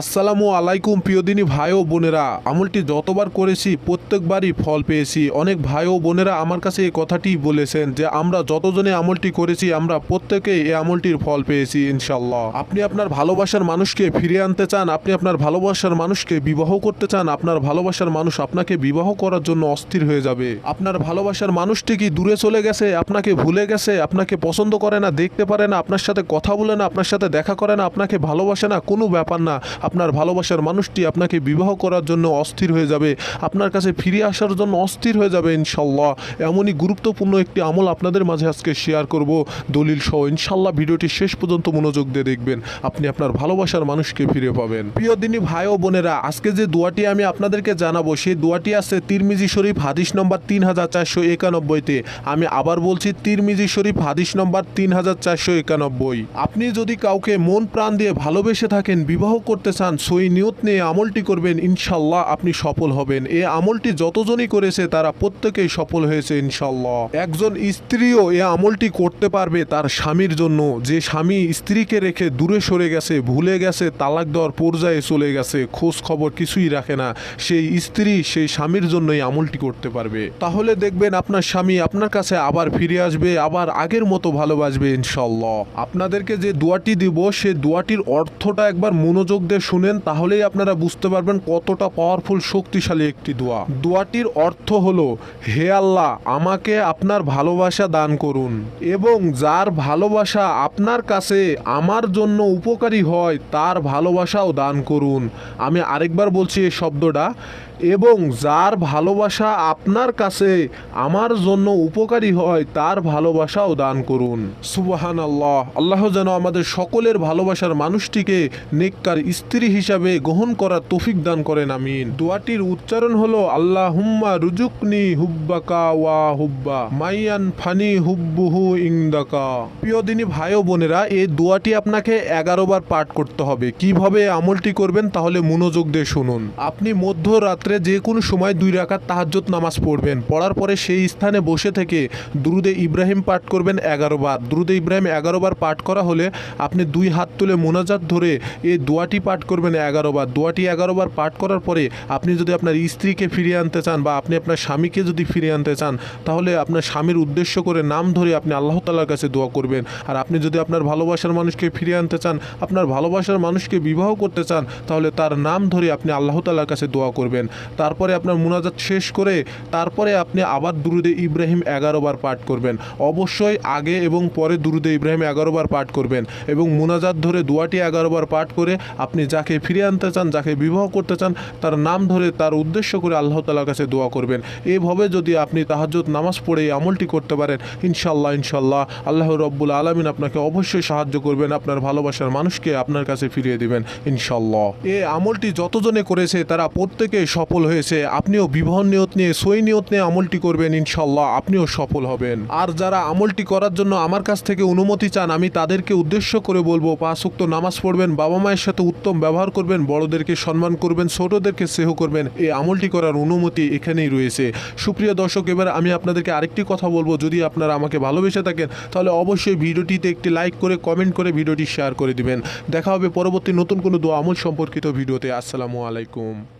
আসসালামু আলাইকুম প্রিয়দিনী ভাই ও বোনেরা। আমলটি যতবার করেছি, প্রত্যেকবারই ফল পেয়েছি। অনেক ভাই ও বোনেরা আমার কাছে এই কথাটি বলেছেন যে, আমরা যতজনে আমলটি করেছি, আমরা প্রত্যেকেই এই আমলটির ফল পেয়েছি ইনশাল্লাহ আপনি আপনার ভালোবাসার মানুষকে ফিরিয়ে আনতে চান, আপনি আপনার ভালোবাসার মানুষকে বিবাহ করতে চান, আপনার ভালোবাসার মানুষ আপনাকে বিবাহ করার জন্য অস্থির হয়ে যাবে। আপনার ভালোবাসার মানুষটি কি দূরে চলে গেছে, আপনাকে ভুলে গেছে, আপনাকে পছন্দ করে না, দেখতে পারে না, আপনার সাথে কথা বলে না, আপনার সাথে দেখা করে না, আপনাকে ভালোবাসে না, কোনো ব্যাপার না। আপনার ভালোবাসার মানুষটি আপনাকে বিবাহ করার জন্য অস্থির হয়ে যাবে, আপনার কাছে ফিরে আসার জন্য অস্থির হয়ে যাবে ইনশাল্লাহ এমনই গুরুত্বপূর্ণ একটি আমল আপনাদের মাঝে আজকে শেয়ার করব, দলিল সহ। ইনশাল্লাহ ভিডিওটি শেষ পর্যন্ত মনোযোগ দিয়ে দেখবেন, আপনি আপনার ভালোবাসার মানুষকে ফিরে পাবেন। প্রিয় দিনী ভাই ও বোনেরা, আজকে যে দোয়াটি আমি আপনাদেরকে জানাব, সেই দোয়াটি আছে তিরমিজি শরীফ, হাদিস নম্বর তিন হাজার চারশো একানব্বইতে আমি আবার বলছি, তিরমিজি শরীফ, হাদিস নম্বর তিন হাজার চারশো একানব্বই। আপনি যদি কাউকে মন প্রাণ দিয়ে ভালোবেসে থাকেন, বিবাহ করতে চান সই নিয়ত নিয়ে আমলটি করবেন, ইনশাল্লাহ আপনি সফল হবেন। এই আমলটি যতজনই করেছে, তারা প্রত্যেকেই সফল হয়েছে, ইনশাল্লাহ। একজন স্ত্রীও এ আমলটি করতে পারবে তার স্বামীর জন্য। যে স্বামী স্ত্রীকে রেখে দূরে সরে গেছে, ভুলে গেছে, তালাক দেওয়ার পর্যায়ে চলে গেছে, খোঁজ খবর কিছুই রাখে না, সেই স্ত্রী সেই স্বামীর জন্যই আমলটি করতে পারবে। তাহলে দেখবেন আপনার স্বামী আপনার কাছে আবার ফিরে আসবে, আবার আগের মতো ভালোবাসবে, ইনশাল্লাহ। আপনাদেরকে যে দোয়াটি দিব, সে দোয়াটির অর্থটা একবার মনোযোগ দিয়ে শুনেন, তাহলেই আপনারা বুঝতে পারবেন কতটা পাওয়ারফুল শক্তিশালী একটি দোয়া। দোয়াটির অর্থ হলো, হে আল্লাহ, আমাকে আপনার ভালোবাসা দান করুন এবং যার ভালোবাসা আপনার কাছে আমার জন্য উপকারী হয়, তার ভালোবাসাও দান করুন। আমি আরেকবার বলছি এই শব্দটা, এবং যার ভালোবাসা আপনার কাছে আমার জন্য উপকারী হয়, তার ভালোবাসাও দান করুন। সুবাহান আল্লাহ আল্লাহ যেন আমাদের সকলের ভালোবাসার মানুষটিকে নেককার স্ত্রী হিসাবে গ্রহণ করার তৌফিক দান করেন, আমিন। দোয়াটির উচ্চারণ হলো আল্লাহ হুম্মা রুজুকনি হুব্বাকা ওয়া হুব্বা, মাইয়ান ফানি হুব্বুহু ইংদাকা প্রিয় দিনী ভাই ও বোনেরা এই দোয়াটি আপনাকে এগারো বার পাঠ করতে হবে। কীভাবে আমলটি করবেন তাহলে মনোযোগ দিয়ে শুনুন। আপনি মধ্যরাত্রে যে কোনো সময় দুই রাকাত তাহাজ্জুদ নামাজ পড়বেন। পড়ার পরে সেই স্থানে বসে থেকে দুরুদে ইব্রাহিম পাঠ করবেন এগারো বার। দুরুদে ইব্রাহিম এগারো বার পাঠ করা হলে আপনি দুই হাত তুলে মোনাজাত ধরে এই দোয়াটি পাঠ করবেন এগারো বার। দোয়াটি এগারো বার পাঠ করার পরে আপনি যদি আপনার স্ত্রীকে ফিরিয়ে আনতে চান বা আপনি আপনার স্বামীকে যদি ফিরিয়ে আনতে চান, তাহলে আপনার স্বামীর উদ্দেশ্য করে নাম ধরে আপনি আল্লাহ তালার কাছে দোয়া করবেন। আর আপনি যদি আপনার ভালোবাসার মানুষকে ফিরিয়ে আনতে চান, আপনার ভালোবাসার মানুষকে বিবাহ করতে চান, তাহলে তার নাম ধরে আপনি আল্লাহ তালার কাছে দোয়া করবেন। তারপরে আপনার মুনাজাত শেষ করে তারপরে আপনি আবার দুরুদে ইব্রাহিম এগারো বার পাঠ করবেন। অবশ্যই আগে এবং পরে দুরুদে ইব্রাহিম এগারো বার পাঠ করবেন এবং মুনাজাত ধরে দোয়াটি এগারো বার পাঠ করে আপনি যাকে ফিরিয়ে আনতে চান, যাকে বিবাহ করতে চান, তার নাম ধরে তার উদ্দেশ্য করে আল্লাহ তালার কাছে দোয়া করবেন। এইভাবে যদি আপনি তাহাজ্জুদ, নামাজ পড়ে এই আমলটি করতে পারেন ইনশাল্লাহ ইনশাল্লাহ আল্লাহ রব্বুল আলমিন আপনাকে অবশ্যই সাহায্য করবেন, আপনার ভালোবাসার মানুষকে আপনার কাছে ফিরিয়ে দিবেন ইনশাল্লাহ এই আমলটি যতজনে করেছে, তারা প্রত্যেকে সফল হয়েছে। আপনিও বিবাহ নিয়ত নিয়ে, সই নিয়ত নিয়ে আমলটি করবেন ইনশাল্লাহ আপনিও সফল হবেন। আর যারা আমলটি করার জন্য আমার কাছ থেকে অনুমতি চান, আমি তাদেরকে উদ্দেশ্য করে বলব, পাঁচ উক্ত নামাজ পড়বেন, বাবা মায়ের সাথে উত্তম ব্যবহার করবেন বড়দেরকে সম্মান করবেন, ছোটদেরকে স্নেহ করবেন, এই আমলটি করার অনুমতি এখানেই রয়েছে। সুপ্রিয় দর্শক, এবার আমি আপনাদেরকে আরেকটি কথা বলব। যদি আপনারা আমাকে ভালোবেসে থাকেন, তাহলে অবশ্যই ভিডিওটিতে একটি লাইক করে, কমেন্ট করে ভিডিওটি শেয়ার করে দিবেন। দেখা হবে পরবর্তী নতুন কোনো দোয়া আমল সম্পর্কিত ভিডিওতে। আসসালামু আলাইকুম।